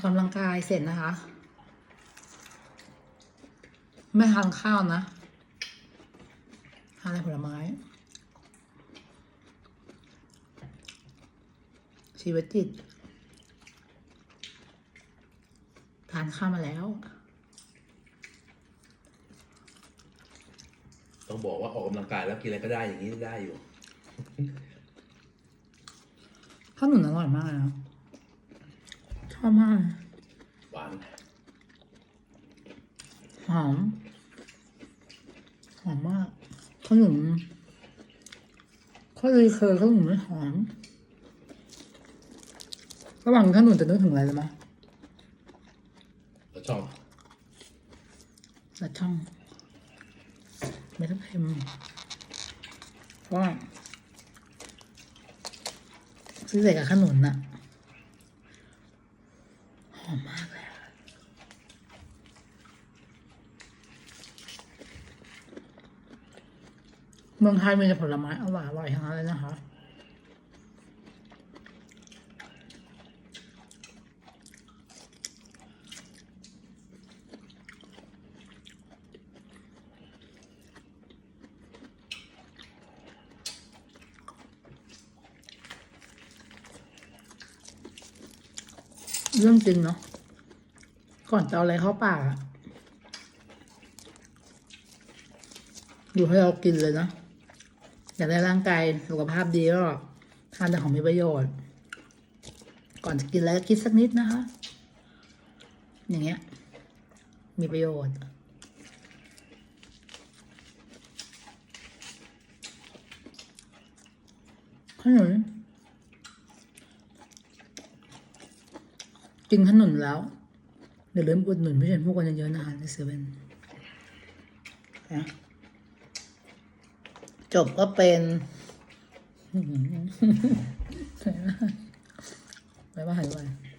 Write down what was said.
อกกำลังกายเสร็จนะคะ ไม่ทานข้าวนะทานอะไรผลไม้ ชีวิตจิตทานข้าวมาแล้ว ต้องบอกว่าออกกำลังกายแล้วกินอะไรก็ได้อย่างนี้ได้อยู่ ข้าวหนุนอร่อยมากเลยนะ ชอบมากหวานหอมหอมมากข้าวหนุนข้าวเลยเคยข้าวหนุนไม่หอมระหว่างข้าวหนุนจะนึกถึงอะไรเลยมั้ยแล้วชอบละช่องไม่ต้องเค็มเพราะว่าซื้อใส่กับขนุนน่ะ อมมากเลยเมืองไทยมีแต่ผลไม้อร่อยๆทั้งนั้นเลยนะคะ เรื่องจริงเนาะก่อนจะเอาอะไรเข้าปากอะอยู่ให้เรากินเลยนะอยากได้ร่างกายสุขภาพดีก็ทานแต่ของมีประโยชน์ ก่อนจะกินอะไรก็คิดสักนิดนะคะ อย่างเงี้ย มีประโยชน์ขนุน กินขนุนแล้วอย่าลืมอุดหนุนพี่เชนพวกกันเยอะๆนะคะในเซเว่นจบก็เป็นบ๊ายบายบ๊ายบาย